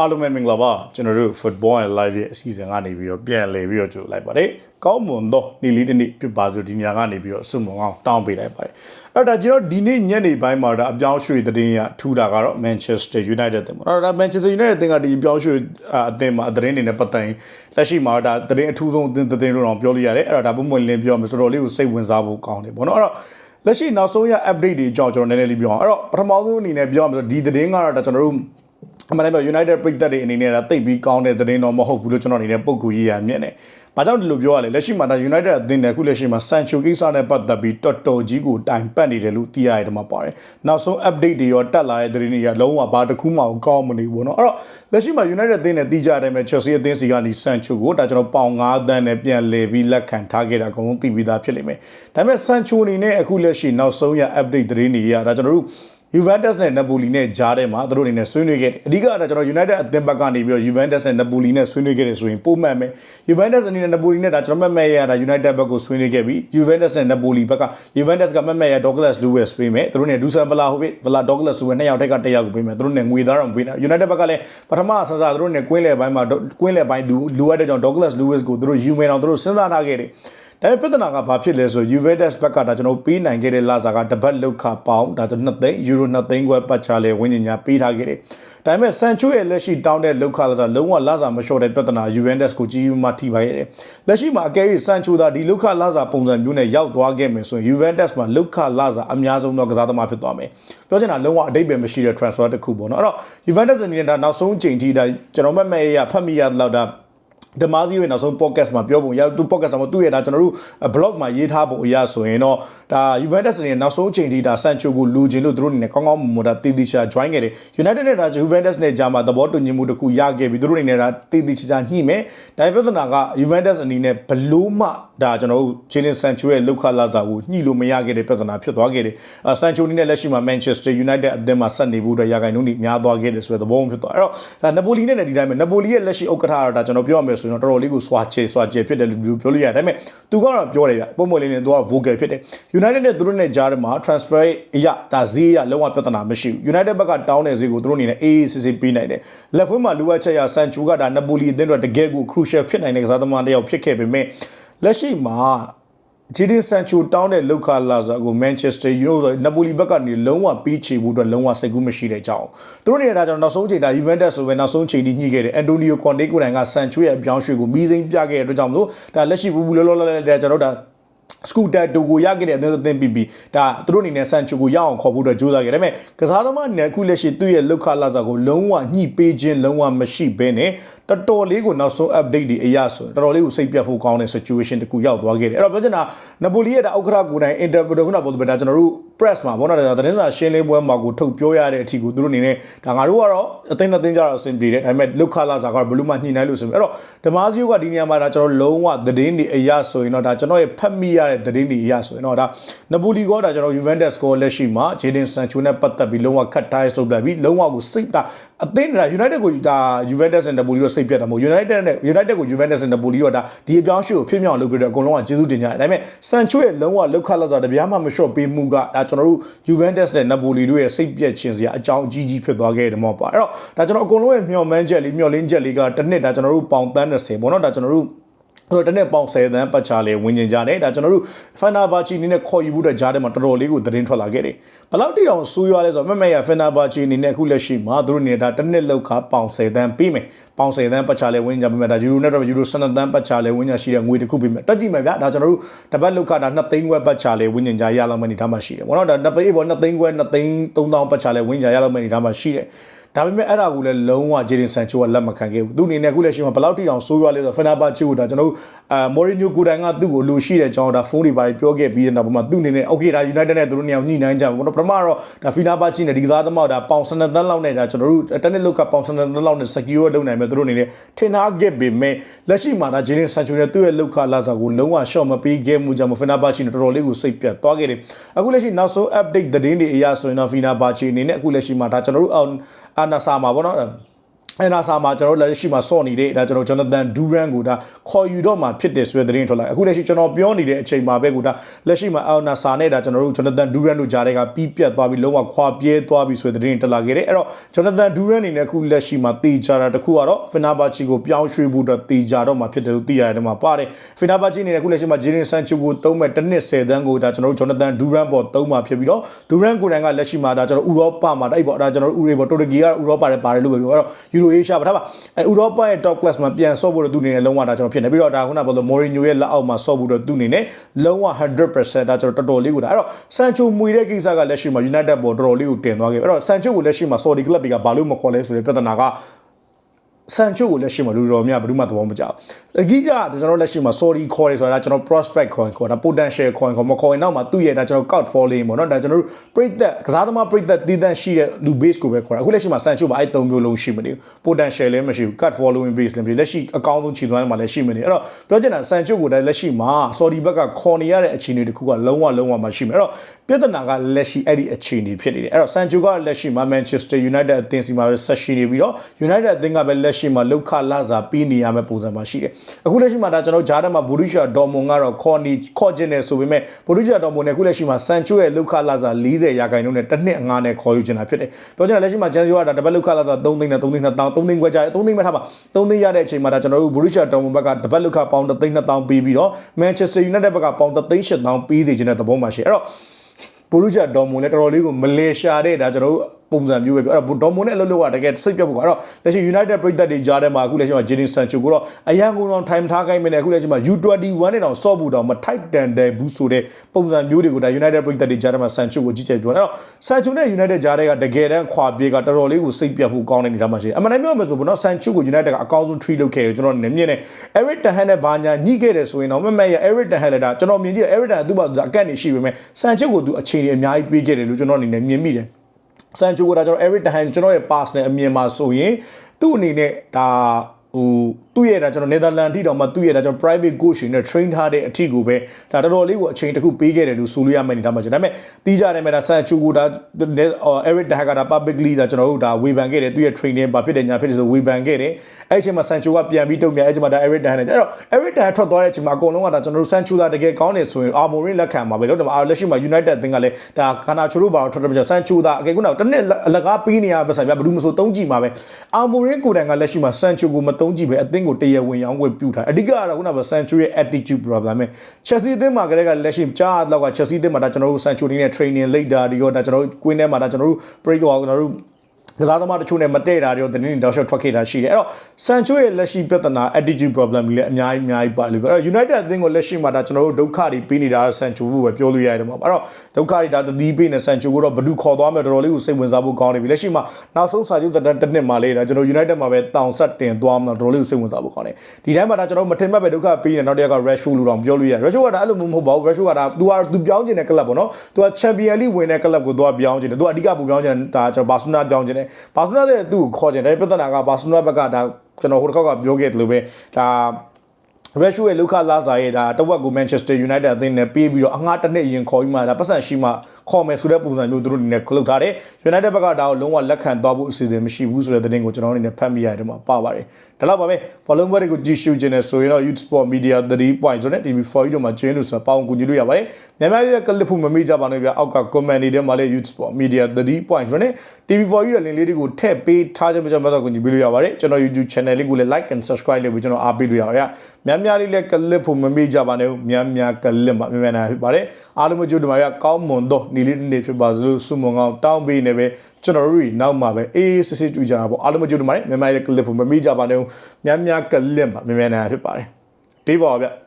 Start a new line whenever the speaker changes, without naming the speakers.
အားလုံးပဲမင်္ဂလာပါကျွန်တော်တို့ football and live ရဲ့အစီအစဉ်ကနေပြီးတော့ပြန်လည်ပြီးတော့ကြိုလိုက်ပါတယ်ကောင်းမွန်သောနေ့လေးတစ်နေ့ဖြစ်ပါစို့ဒီညကနေပြီးတော့အဆုမွန်အောင်တောင်းပေးလိုက်ပါတယ်အဲ့တော့ဒါကျွန်တော်ဒီနေ့ညနေပိုင်းမှာဒါအပြောင်းရွှေ့သတင်းရထူတာကတော့ Manchester United တင်ပါတော့ဒါ Manchester United တင်ကဒီအပြောင်းရွှေ့အသင်းမှာသတင်းတွေနဲ့ပတ်သက်ရင်လက်ရှိမှာဒါသတင်းအထူးဆုံးအသင်းသတင်းလို့တော့ပြောလို့ရတယ်အဲ့တော့ဒါပုံမှန်လင်းပြောမယ်ဆိုတော့လေးကိုစိတ်ဝင်စားဖို့ကောင်းတယ်ပေါ့နော်အဲ့တော့လက်ရှိနောက်ဆုံးရ update တွေအကြောင်းကျွန်တော်နည်းနည်းလေးပြောအောင်အဲ့တော့ပထမဆုံးအနေနဲ့ပြောရမယ်ဆိုဒီသတင်းကတော့ဒါကျွန်တော်တို့ အမှန်တမ်းပြော United ပြည်သက်တွေအနေနဲ့ဒါတိတ်ပြီးကောင်းတဲ့သတင်းတော့မဟုတ်ဘူးလို့ကျွန်တော်အနေနဲ့ပုံကူရေးရမြင်တယ်။ဘာကြောင့်ဒီလိုပြောရလဲလက်ရှိမှာဒါ United အသင်းနဲ့အခုလက်ရှိမှာ Sancho ကိစ္စနဲ့ပတ်သက်ပြီးတော်တော်ကြီးကိုတိုင်ပတ်နေတယ်လို့သိရတယ်မှာပါတယ်။နောက်ဆုံး update တွေရောတက်လာတဲ့သတင်းတွေကလုံးဝဘာတစ်ခုမှကောင်းမနေဘူးเนาะ။အဲ့တော့လက်ရှိမှာ United အသင်းနဲ့သိကြတဲ့အတိုင်းပဲ Chelsea အသင်းစီကနေ Sancho ကိုဒါကျွန်တော်ပေါင်9သန်းနဲ့ပြန်လည်ပြီးလက်ခံထားခဲ့တာအကုန်လုံးသိပြီးသားဖြစ်လိမ့်မယ်။ဒါပေမဲ့ Sancho အနေနဲ့အခုလက်ရှိနောက်ဆုံးရ update သတင်းတွေရဒါကျွန်တော်တို့ Juventus နဲ့ Napoli နဲ့ကြားထဲမှာသူတို့အနေနဲ့ဆွေးနွေးခဲ့တယ်။အဓိကကတော့ကျွန်တော် United အသင်းဘက်ကနေပြီးတော့ Juventus နဲ့ Napoli နဲ့ဆွေးနွေးခဲ့တယ်ဆိုရင်ပိုမှန်မယ်။ Juventus အနေနဲ့ Napoli နဲ့ဒါကျွန်တော်မှတ်မဲ့ရတာ United ဘက်ကိုဆွေးနွေးခဲ့ပြီး Juventus နဲ့ Napoli ဘက်က Juventus ကမှတ်မဲ့ရ Douglas Luiz ပေးမယ်။သူတို့နဲ့ Dusan Vlahovic, Vla Douglas Luiz နှစ်ယောက်ထက်ကတစ်ယောက်ကိုပေးမယ်။သူတို့နဲ့ငွေသားတော့ပေးတယ်။ United ဘက်ကလည်းပထမဆန်းစားသူတို့နဲ့ကွင်းလယ်ပိုင်းမှာကွင်းလယ်ပိုင်းလူလိုအပ်တဲ့ကြောင့် Douglas Luiz ကိုသူတို့ယူမယ်အောင်သူတို့စဉ်းစားထားခဲ့တယ်။ ဒါပေမဲ့ပြဿနာကဘာဖြစ်လဲဆို Juventus ဘက်ကဒါကျွန်တော်ပေးနိုင်ခဲ့တဲ့လာစာကတပတ်လောက်ခပေါင်းဒါကျွန်တော်2သိန်းယူရို2သိန်းခွဲပတ်ချလဲဝင်းညာပေးထားခဲ့တယ်။ဒါပေမဲ့ Sancho ရဲ့လက်ရှိတောင်းတဲ့လောက်ခလာစာလုံးဝလာစာမလျှော့တဲ့ပြဿနာ Juventus ကိုကြီးမှထိပါခဲ့တယ်။လက်ရှိမှာအကယ်၍ Sancho သာဒီလောက်ခလာစာပုံစံမျိုးနဲ့ရောက်သွားခဲ့မယ်ဆိုရင် Juventus မှာလောက်ခလာစာအများဆုံးသောကစားသမားဖြစ်သွားမယ်။ပြောချင်တာလုံးဝအတိတ်ပဲမရှိတဲ့ transfer တစ်ခုပေါ့နော်။အဲ့တော့ Juventus အနေနဲ့ဒါနောက်ဆုံးချိန်ထိဒါကျွန်တော်မှတ်မဲ့ရဖတ်မိရလောက်ဒါ ဒမာဇီရဲ့နောက်ဆုံး podcast မှာပြောပုံရသူ podcast မှာသူ့ရဲ့ဒါကျွန်တော်တို့ blog မှာရေးထားပုံအရဆိုရင်တော့ဒါ Juventus နဲ့နောက်ဆုံးချိန်ထိဒါ Sancho ကိုလူချင်းလို့သူတို့အနေနဲ့ကောင်းကောင်းမွန်မွန်ဒါတည်တည်ချာ join ခဲ့တယ် United နဲ့ဒါ Juventus နဲ့ကြာမှာသဘောတူညီမှုတစ်ခုရခဲ့ပြီးသူတို့အနေနဲ့ဒါတည်တည်ချာညှိမယ်ဒါပြဿနာက Juventus အနေနဲ့ဘလို့မှဒါကျွန်တော်တို့ Jadon Sancho ရဲ့လောက်ခလာစာကိုညှိလို့မရခဲ့တဲ့ပြဿနာဖြစ်သွားခဲ့တယ်။ Sancho အနေနဲ့လက်ရှိမှာ Manchester United အသင်းမှာဆက်နေဖို့အတွက်ရာဂိုင်နှုန်းကြီးများသွားခဲ့တယ်ဆိုတဲ့သဘောမျိုးဖြစ်သွား။အဲ့တော့ဒါ Napoli နဲ့ဒီတိုင်းပဲ Napoli ရဲ့လက်ရှိဥက္ကဋ္ဌကတော့ဒါကျွန်တော်ပြောရမယ်ဆိုရင်တော့တော်တော်လေးကိုစွာချေစွာချေဖြစ်တယ်လို့ပြောလို့ရတယ်။ဒါပေမဲ့သူကတော့ပြောတယ်ဗျ။ပုံမှန်လေးနဲ့သူက vocal ဖြစ်တယ်။ United နဲ့သူတို့နဲ့ကြားထဲမှာ transfer အရာဒါဈေးရလုံးဝပြဿနာမရှိဘူး။ United ဘက်ကတောင်းတဲ့ဈေးကိုသူတို့အနေနဲ့အေးအေးဆေးဆေးပေးနိုင်တယ်။လက်ဖွင့်မှာလိုအပ်ချက်ရ Sancho ကဒါ Napoli အသင်းတို့တကယ်ကို crucial ဖြစ်နိုင်တဲ့ကစားသမားတစ်ယောက်ဖြစ်ခဲ့ပေမဲ့လက်ရှိမှာ ဂျီဒင်ဆန်ချိုတောင်းတဲ့လောက်ခလာဇာကိုမန်ချက်စတာယူနိုဆိုနပိုလီဘက်ကနေလုံးဝပြီးချေဖို့အတွက်လုံးဝစိတ်ကူးမရှိတဲ့အကြောင်းသူတို့နေတာကျွန်တော်နောက်ဆုံးချိန်ဒါယူဗန်တက်ဆိုပဲနောက်ဆုံးချိန်ကြီးညှိခဲ့တယ်အန်တိုနီယိုကွန်တေကိုတိုင်ကဆန်ချိုရဲ့အပြောင်းရွှေ့ကိုမီးစိမ်းပြခဲ့တဲ့အတွက်ကြောင့်မလို့ဒါလက်ရှိဘူးဘူးလောလောလောလောကျွန်တော်တို့ဒါ စကူတာတိုကိုရခဲ့တဲ့အသင်းအသင်းပြီးပြီးဒါသူတို့အနေနဲ့ဆန်ချူကိုရအောင်ခေါ်ဖို့အတွက်ကြိုးစားခဲ့တယ်ဒါပေမဲ့ကစားသမားအနေနဲ့အခုလက်ရှိသူ့ရဲ့လောက်ခလာစာကိုလုံးဝညှိပေးခြင်းလုံးဝမရှိဘဲနဲ့တော်တော်လေးကိုနောက်ဆုံး update တွေအရဆိုတော်တော်လေးကိုစိတ်ပြတ်ဖို့ကောင်းတဲ့ situation တခုရောက်သွားခဲ့တယ်အဲ့တော့ပြောချင်တာနပိုလီရဲ့ဒါဥက္ကဋ္ဌကိုယ်တိုင် interview ခုနပြောတဲ့ဒါကျွန်တော်တို့ press မှာဘောနော်ဒါသတင်းစာရှင်းလင်းပွဲမှာကိုထုတ်ပြောရတဲ့အထီကိုသူတို့အနေနဲ့ဒါငါတို့ကတော့အသိနဲ့သိကြတော့အဆင်ပြေတယ်ဒါပေမဲ့လုခလာစာကတော့ဘလို့မှညှိနှိုင်းလို့ဆိုပြီးအဲ့တော့ဓမာဇီယိုကဒီနေရာမှာဒါကျွန်တော်လုံးဝသတင်းတွေအရဆိုရင်တော့ဒါကျွန်တော်ရဲ့ဖတ်မိရတဲ့သတင်းတွေအရဆိုရင်တော့ဒါနပိုလီကောဒါကျွန်တော် Juventus ကိုလက်ရှိမှာ Jadon Sancho နဲ့ပတ်သက်ပြီးလုံးဝခတ်တိုင်းဆုပ်ပြပြီးလုံးဝကိုစိတ်ဒါအသင်းဒါ United ကိုဒါ Juventus နဲ့ Napoli ကိုစိတ်ပြတ်တာမဟုတ် United နဲ့ United ကို Juventus နဲ့ Napoli တော့ဒါဒီအပြောင်းအရွှေ့ကိုဖြစ်မြောက်လုပ်ပြီးတော့အကုန်လုံးကကျေးဇူးတင်ကြတယ်ဒါပေမဲ့ Sancho ရဲ့လုံးဝလောက်ခလာစာတပြားမှမလျှော့ပေးမှုကဒါကျွန်တော်တို့ Juventus နဲ့ Napoli တို့ရဲ့စိတ်ပြက်ခြင်းစရာအကြောင်းအကြီးကြီးဖြစ်သွားခဲ့တယ်မောပါအဲ့တော့ဒါကျွန်တော်အကုန်လုံးရဲ့မျှော်မှန်းချက်လေးမျှော်လင့်ချက်လေးကတစ်နှစ်ဒါကျွန်တော်တို့ပေါင်တန်း30ပေါ့နော်ဒါကျွန်တော်တို့ ဆိုတော့တနေ့ပေါင်10တန်းပတ်ချလေဝင်ကျင်ကြတယ်ဒါကျွန်တော်တို့ဖန်နာဘာချီအနေနဲ့ခေါ်ယူဖို့တဲ့ကြားထဲမှာတော်တော်လေးကိုသတင်းထွက်လာခဲ့တယ်ဘယ်လောက်တိတောင်ဆိုးရွားလဲဆိုတော့မမရဖန်နာဘာချီအနေနဲ့အခုလက်ရှိမှာသူတို့အနေနဲ့ဒါတနေ့လောက်ခါပေါင်10တန်းပြီးမယ်ပေါင်10တန်းပတ်ချလေဝင်ကြပြီးမှဒါယူရိုနဲ့တော့ယူရို12တန်းပတ်ချလေဝင်ကြရှိတဲ့ငွေတစ်ခုပြီးမယ်တက်ကြည့်မယ်ဗျာဒါကျွန်တော်တို့တပတ်လောက်ခါဒါ2သိန်းခွဲပတ်ချလေဝင်ကျင်ကြရလောက်မှနေဒါမှရှိတယ်ဘောနော်ဒါ2သိန်းပေါ်2သိန်းခွဲ2သိန်း3000ပတ်ချလေဝင်ကြရလောက်မှနေဒါမှရှိတယ် ဒါပေမဲ့အဲ့ဒါကိုလည်းလုံးဝဂျေဒင်ဆန်ချိုကလက်မခံခဲ့ဘူးသူအနေနဲ့အခုလက်ရှိမှာဘယ်လောက်ထိအောင်ဆိုးရွားလဲဆိုတော့ဖနာပါချိုကိုဒါကျွန်တော်တို့အာမော်ရီညိုကိုတိုင်ကသူ့ကိုလူရှိတဲ့ကြောင်းဒါဖုန်းတွေပါပြောခဲ့ပြီးတဲ့နောက်မှာသူ့အနေနဲ့ okay ဒါ United နဲ့သူတို့နေအောင်ညှိနှိုင်းကြပါဘူးပထမတော့ဒါဖီနာပါချိနဲ့ဒီကစားသမားဒါပေါင်စနေသန်းလောက်နဲ့ဒါကျွန်တော်တို့တနစ်လောက်ကပေါင်စနေသန်းလောက်နဲ့ secure လုပ်နိုင်မယ်သူတို့အနေနဲ့ထင်ထားခဲ့ပေမဲ့လက်ရှိမှာဒါဂျေဒင်ဆန်ချိုနဲ့သူ့ရဲ့လောက်ခလာစာကိုလုံးဝရှော့မပေးခဲ့မှုကြောင့်ဖနာပါချိနဲ့တော်တော်လေးကိုစိတ်ပြတ်သွားခဲ့တယ်အခုလက်ရှိနောက်ဆုံး update သတင်းတွေအရဆိုရင်တော့ဖီနာပါချိအနေနဲ့အခုလက်ရှိမှာဒါကျွန်တော်တို့နာစာမှာပေါ့နော် အဲ့ဒါစာမှာကျွန်တော်တို့လက်ရှိမှာစော့နေတဲ့ဒါကျွန်တော်ဂျွန်နသန်ဒူရန်ကိုဒါခေါ်ယူတော့မှာဖြစ်တယ်ဆိုတဲ့သတင်းထွက်လာအခုလက်ရှိကျွန်တော်ပြောနေတဲ့အချိန်မှာပဲကိုဒါလက်ရှိမှာအော်နာစာနဲ့ဒါကျွန်တော်တို့ဂျွန်နသန်ဒူရန်တို့ကြားတဲ့ကပြီးပြတ်သွားပြီးလုံးဝခွာပြဲသွားပြီးဆိုတဲ့သတင်းတက်လာခဲ့တယ်အဲ့တော့ဂျွန်နသန်ဒူရန်အနေနဲ့အခုလက်ရှိမှာတေချာတာတစ်ခုကတော့ဖီနာဘာချီကိုပြောင်းရွှေ့ဖို့အတွက်တေချာတော့မှာဖြစ်တယ်လို့သိရတယ်မှာပါတယ်ဖီနာဘာချီအနေနဲ့အခုလက်ရှိမှာဂျီရင်ဆန်ချူကိုသုံးမဲ့တစ်နှစ်10တန်းကိုဒါကျွန်တော်တို့ဂျွန်နသန်ဒူရန်ပေါ်သုံးမှာဖြစ်ပြီးတော့ဒူရန်ကိုယ်တိုင်ကလက်ရှိမှာဒါကျွန်တော်ဥရောပမှာတိုက်ပေါ့ဒါကျွန်တော်တို့ဥရောပတူရကီကဥရောပလည်းပါတယ်လို့ပဲပြောအဲ့တော့ယူရိုအေးရှားပါဒါပါအဲဥရောပရဲ့ top class မှာပြန်ဆော့ဖို့တော့သူအနေနဲ့လုံးဝဒါကျွန်တော်ဖြစ်နေပြီးတော့ဒါခုနကပြောလို့မော်ရီညိုရဲ့လက်အောက်မှာဆော့ဖို့တော့သူအနေနဲ့လုံးဝ100%ဒါကျွန်တော်တော်တော်လေးကိုဒါအဲ့တော့ဆန်ချိုမွေတဲ့ကိစ္စကလက်ရှိမှာ United ပေါ်တော်တော်လေးကိုတင်သွားခဲ့အဲ့တော့ဆန်ချိုကိုလက်ရှိမှာ Saudi club တွေကဘာလို့မခေါ်လဲဆိုတဲ့ပြဿနာက ဆန်ချိုကိုလက်ရှိမှာလူတော်များဘယ်သူမှသဘောမကျဘူးအကြီးကကျွန်တော်လက်ရှိမှာ sorry ခေါ်တယ်ဆိုတာကျွန်တော် prospect ခေါ်ခေါ်တာ potential ခေါ်ခေါ်မခေါ်ရင်တော့မှသူ့ရဲ့ဒါကျွန်တော် cut falling ပေါ့နော်ဒါကျွန်တော်တို့ပြိသက်ကစားသမားပြိသက်တည်တံ့ရှိတဲ့လူ base ကိုပဲခေါ်တာအခုလက်ရှိမှာဆန်ချိုမှာအဲ့၃မျိုးလုံးရှိမနေဘူး potential လည်းမရှိဘူး cut following base လည်းမရှိဘူးလက်ရှိအကောင်းဆုံးခြေစွမ်းမှာလည်းရှိမနေအဲ့တော့ပြောချင်တာဆန်ချိုကိုလည်းလက်ရှိမှာ sorry ဘက်ကခေါ်နေရတဲ့အခြေအနေတစ်ခုကလုံးဝလုံးဝမှရှိမယ်အဲ့တော့ပြဿနာကလက်ရှိအဲ့ဒီအခြေအနေဖြစ်နေတယ်အဲ့တော့ဆန်ချိုကလက်ရှိမှာ Manchester United အသင်းစီမှာပဲဆက်ရှိနေပြီးတော့ United အသင်းကပဲလက်ရှိမှာလောက်ခလာစာပြီးနေရမယ့်ပုံစံမှာရှိတယ်အခုလက်ရှိမှာဒါကျွန်တော်ဂျားတက်မှာဘူရီရှာဒေါ်မွန်ကတော့ခေါ်နေခေါ်ခြင်းတယ်ဆိုပေမဲ့ဘူရီရှာဒေါ်မွန်နဲ့အခုလက်ရှိမှာဆန်ချိုရဲ့လောက်ခလာစာ40ရာခိုင်နှုန်းနဲ့တစ်နှစ်အငါးနဲ့ခေါ်ယူချင်တာဖြစ်တယ်ပြောချင်တာလက်ရှိမှာဂျန်စီယိုကဒါတပတ်လောက်ခလာစာ3သိန်းနဲ့3သိန်း2000 3သိန်းခွဲကြတယ်3သိန်းပဲထားပါ3သိန်းရတဲ့အချိန်မှာဒါကျွန်တော်တို့ဘူရီရှာဒေါ်မွန်ဘက်ကတပတ်လောက်ခပေါင်3သိန်း2000ပေးပြီးတော့ Manchester United ဘက်ကပေါင်3သိန်း8000ပေးစီခြင်းတဲ့သဘောမှာရှိအဲ့တော့ဘူရီရှာဒေါ်မွန်လည်းတော်တော်လေးကိုမလေးရှားတဲ့ဒါကျွန်တော်တို့ပုံစံမျိုးပဲပြောအဲ့တော့ဒေါ်မွန်နဲ့အလုပ်လုပ်ကတကယ်စိတ်ပြတ်ဖို့ကတော့လက်ရှိ United ပြည်သက်တွေကြားထဲမှာအခုလက်ရှိမှာ Jadon Sancho ကိုတော့အရန်ကုန်အောင် time ထားခိုင်းမနေအခုလက်ရှိမှာ U21 နဲ့တောင်စော့ဖို့တောင်မထိုက်တန်တဲ့ဘူးဆိုတဲ့ပုံစံမျိုးတွေကိုဒါ United ပြည်သက်တွေကြားထဲမှာ Sancho ကိုကြီးကြပ်ပြောတယ်အဲ့တော့ Sancho နဲ့ United ကြားထဲကတကယ်တမ်းခွာပြေးကတော်တော်လေးကိုစိတ်ပြတ်ဖို့ကောင်းတဲ့အနေထားမှာရှိတယ်အမှန်တမ်းပြောမယ်ဆိုဘောနော် Sancho ကို United ကအကောင်းဆုံး treat လုပ်ခဲ့တယ်ကျွန်တော်နည်းမြင်နေ Eric Ten Hag နဲ့ဘာညာညှိခဲ့တယ်ဆိုရင်တော့မမက်ရ Eric Ten Hag လည်းဒါကျွန်တော်မြင်ကြည့် Eric Ten Hag သူ့ဘာသူအကန့်နေရှိပေမဲ့ Sancho ကိုသူအချိန်ကြီးအများကြီးပေးခဲ့တယ်လို့ကျွန်တော်အနေနဲ့မြင်မိတယ် ဆန်ချိုကဒါကျွန်တော် Eric Tahan ကျွန်တော်ရဲ့ pass နဲ့အမြင်မှာဆိုရင်သူ့အနေနဲ့ဒါဟို သူ့ရဲ့ဒါကျွန်တော် Netherlands ထိတောင်မှသူ့ရဲ့ဒါကျွန်တော် private coach နဲ့ train ထားတဲ့အထီကိုပဲဒါတော်တော်လေးကိုအချိန်တစ်ခုပေးခဲ့တယ်လို့ဆိုလို့ရမယ့်အနေထားမှာရှိတယ်ဒါပေမဲ့တီးကြတယ်မဲ့ဒါဆန်ချိုကဒါ Eric Tahan ကဒါ publicly ဒါကျွန်တော်တို့ဒါဝေဖန်ခဲ့တယ်သူ့ရဲ့ training ဘာဖြစ်တယ်ညာဖြစ်တယ်ဆိုဝေဖန်ခဲ့တယ်အဲ့အချိန်မှာဆန်ချိုကပြန်ပြီးတုံ့ပြန်အဲ့အချိန်မှာဒါ Eric Tahan နဲ့အဲ့တော့ Eric Tahan ထွက်သွားတဲ့အချိန်မှာအကုန်လုံးကဒါကျွန်တော်တို့ဆန်ချိုသာတကယ်ကောင်းနေဆိုရင် Armory လက်ခံမှာပဲလို့ဒါမှလက်ရှိမှာ United အသင်းကလည်းဒါခနာချိုတို့ဘာလို့ထွက်တယ်ပြဆန်ချိုသာအကေခုနကတနေ့အလကားပေးနေရပတ်စံပြဘယ်သူမှမဆိုတုံးကြည့်မှာပဲ Armory ကိုယ်တိုင်ကလက်ရှိမှာဆန်ချိုကိုမတုံးကြည့်ပဲအသင်းကိုတရားဝင်ရောင်းဝယ်ပြုထားအဓိကကတော့ခုနကဆန်ချိုရဲ့ attitude problem ပဲ Chelsea အသင်းမှာကလေးကလက်ရှိကြားတော့က Chelsea အသင်းမှာဒါကျွန်တော်တို့ဆန်ချိုနေနဲ့ training လိုက်တာဒီရောဒါကျွန်တော်တို့ကွင်းထဲမှာဒါကျွန်တော်တို့ break ရောကျွန်တော်တို့ ကစားသမားတချို့နဲ့မတည့်တာတွေရောတင်းတင်းတောက်လျှောက်ထွက်ခဲ့တာရှိတယ်အဲ့တော့ဆန်ချိုရဲ့လက်ရှိပြဿနာ attitude problem တွေလည်းအများကြီးအများကြီးပါလို့ပြောအဲ့တော့ United အသင်းကိုလက်ရှိမှာဒါကျွန်တော်တို့ဒုက္ခတွေပေးနေတာဆန်ချိုကိုပဲပြောလို့ရတယ်မှာအဲ့တော့ဒုက္ခတွေဒါသတိပေးနေဆန်ချိုကိုတော့ဘဒုခေါ်သွားမယ်တော်တော်လေးကိုစိတ်ဝင်စားဖို့ကောင်းနေပြီလက်ရှိမှာနောက်ဆုံးစာချုပ်တစ်တစ်နှစ်မှလေးဒါကျွန်တော် United မှာပဲတောင်ဆက်တင်သွားမှာတော်တော်လေးကိုစိတ်ဝင်စားဖို့ကောင်းတယ်ဒီတိုင်းမှာဒါကျွန်တော်မထင်မှတ်ပဲဒုက္ခပေးနေနောက်တစ်ယောက်က Rashford လို့တော့ပြောလို့ရတယ် Rashford ကဒါအဲ့လိုမျိုးမဟုတ်ပါဘူး Rashford ကဒါ तू က तू ပြောင်းကျင်တဲ့ club ပေါ့နော် तू က Champion League ဝင်တဲ့ club ကို तू ကပြောင်းကျင်တယ် तू အဓိကပူပြောင်းကျင်တာကျွန်တော်ဘာဆူနာပြောင်းကျင်တယ် ဘာဆူနာတဲ့သူ့ကိုခေါ်ကျင်တယ်ပြဿနာကဘာဆူနာဘက်ကဒါကျွန်တော်ဟိုတစ်ခေါက်ကပြောခဲ့တယ်လို့ပဲဒါ Ratio ရဲ့လုခလာစာရဲ့ဒါတဝက်ကို Manchester United အသင်းနဲ့ပေးပြီးတော့အငှားတစ်နှစ်ရင်ခေါ်ပြီးမှဒါပတ်စံရှိမှခေါ်မယ်ဆိုတဲ့ပုံစံမျိုးသူတို့အနေနဲ့ခလုတ်ထားတယ် United ဘက်ကဒါကိုလုံးဝလက်ခံသွားဖို့အစီအစဉ်မရှိဘူးဆိုတဲ့သတင်းကိုကျွန်တော်အနေနဲ့ဖတ်မိရတယ်မှာပါပါတယ်ဒါတော့ပါပဲဘောလုံးဘက်တွေကိုကြည့်ရှုခြင်းနဲ့ဆိုရင်တော့ Youth Sport Media 3.0ဆိုတဲ့ TV4 တို့မှာကျင်းလို့ဆိုတာပေါင်းကူညီလို့ရပါတယ်များများလေးကလစ်ဖို့မမေ့ကြပါနဲ့ဗျအောက်က comment တွေထဲမှာလည်း Youth Sport Media 3.0ဆိုတဲ့ TV4 ရဲ့ link လေးတွေကိုထည့်ပေးထားခြင်းမကြောင့်မဆောက်ကူညီပေးလို့ရပါတယ်ကျွန်တော် YouTube channel လေးကိုလည်း like and subscribe လုပ်ပြီးကျွန်တော်အားပေးလို့ရပါတယ်များများလေးလည်းကလစ်ဖို့မမေ့ကြပါနဲ့များများကလစ်မှာမြန်မြန်နာဖြစ်ပါတယ်အားလုံးမကြိုးတမာရကောင်းမွန်သောနေ့လေးတစ်နေ့ဖြစ်ပါစလို့ဆုမွန်ကောင်းတောင်းပေးနေပဲကျွန်တော်တို့နောက်မှာပဲအေးစစ်စစ်တွေ့ကြတာပေါ့အားလုံးမကြိုးတမာရမြန်မြန်လေးကလစ်ဖို့မမေ့ကြပါနဲ့များများကလစ်မှာမြန်မြန်နာဖြစ်ပါတယ်ဒီပါဗျ